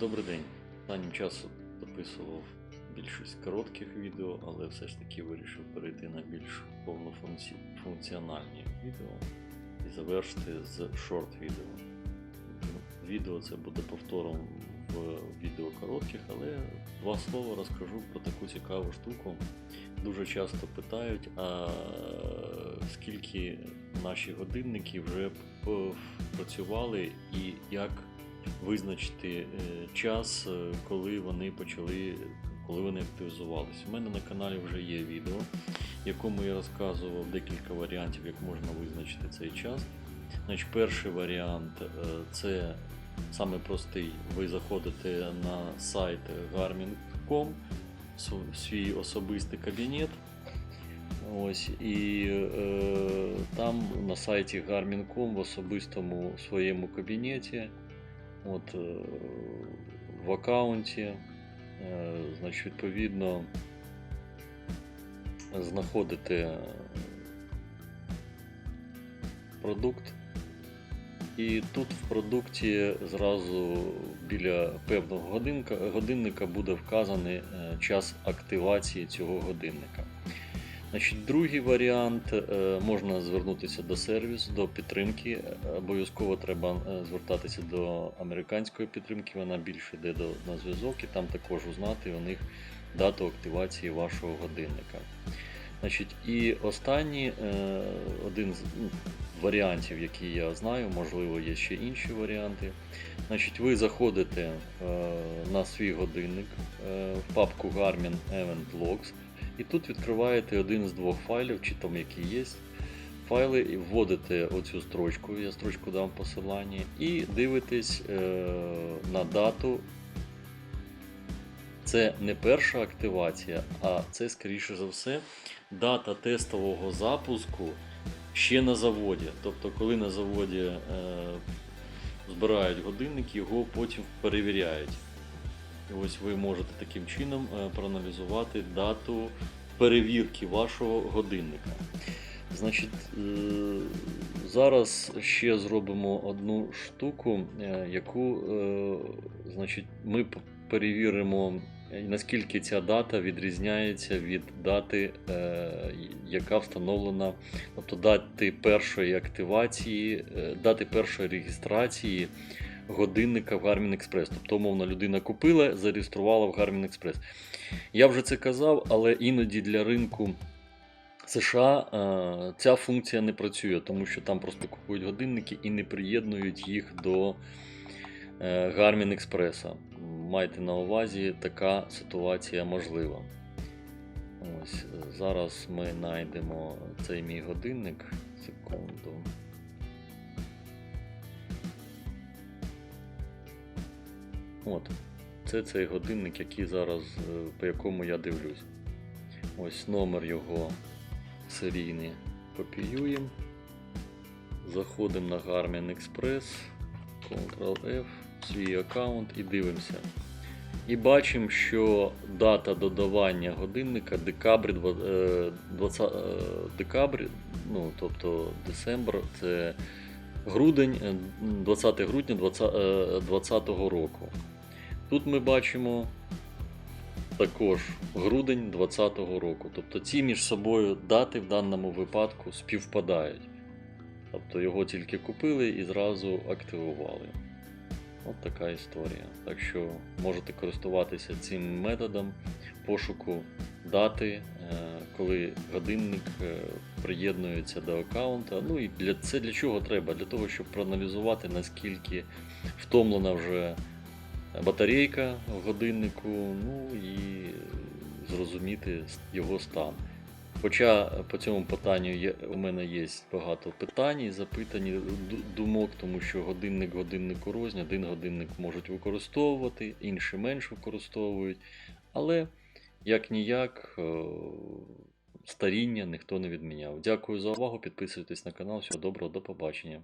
Добрий день. Останнім часом записував більшість коротких відео, але все ж таки вирішив перейти на більш повнофункціональні відео і завершити з шорт-відео. Відео це буде повтором в відео коротких, але два слова розкажу про таку цікаву штуку. Дуже часто питають, а скільки наші годинники вже працювали і як визначити е, час, е, коли вони почали, коли вони активізувалися. У мене на каналі вже є відео, в якому я розказував декілька варіантів, як можна визначити цей час. Значить, перший варіант е, це саме простий. Ви заходите на сайт garmin.com, свій особистий кабінет. Ось, і е, там на сайті Garmin.com в особистому своєму кабінеті, от, е, в аккаунті, е, значить, відповідно, знаходите продукт. І тут в продукті зразу біля певного годинка, годинника буде вказаний е, час активації цього годинника. Значить, другий варіант е, можна звернутися до сервісу, до підтримки. Обов'язково треба е, звертатися до американської підтримки, вона більше йде до, на зв'язок, і там також узнати у них дату активації вашого годинника. Значить, і останній е, один з ну, варіантів, який я знаю, можливо, є ще інші варіанти. Значить, ви заходите на свій годинник в папку Garmin Event Logs. І тут відкриваєте один з двох файлів, чи там які є файли, і вводите оцю строчку, я строчку дам посилання, і дивитесь е, на дату. Це не перша активація, а це, скоріше за все, дата тестового запуску ще на заводі. Тобто, коли на заводі е, збирають годинник, його потім перевіряють. І ось ви можете таким чином е, проаналізувати дату перевірки вашого годинника. Значить, е, зараз ще зробимо одну штуку, е, яку значить, ми перевіримо, наскільки ця дата відрізняється від дати, яка встановлена, тобто дати першої активації, дати першої реєстрації годинника в Garmin Express. Тобто, умовно, людина купила, зареєструвала в Garmin Express. Я вже це казав, але іноді для ринку США е, ця функція не працює, тому що там просто купують годинники і не приєднують їх до е, Garmin Express. Майте на увазі, така ситуація можлива. Ось, е, зараз ми знайдемо цей мій годинник. Секунду. От, це цей годинник, який зараз, е, по якому я дивлюсь. Ось номер його серійний копіюємо. Заходимо на Garmin Express, Ctrl-F, свій аккаунт і дивимося. І бачимо, що дата додавання годинника декабрь, е, 20, е, декабрь, ну, тобто Десембр, це грудень, е, 20 грудня 2020 року. Тут ми бачимо також грудень 2020 року. Тобто ці між собою дати в даному випадку співпадають. Тобто його тільки купили і зразу активували. От така історія. Так що можете користуватися цим методом пошуку дати, е, коли годинник е, приєднується до аккаунта. Ну і для це для чого треба? Для того, щоб проаналізувати, наскільки втомлена вже батарейка в годиннику, ну і зрозуміти його стан. Хоча по цьому питанню є, у мене є багато питань і запитань, думок, тому що годинник годиннику рознь, один годинник можуть використовувати, інший менш використовують. Але як ніяк е, старіння ніхто не відміняв. Дякую за увагу, підписуйтесь на канал. Всього доброго, до побачення.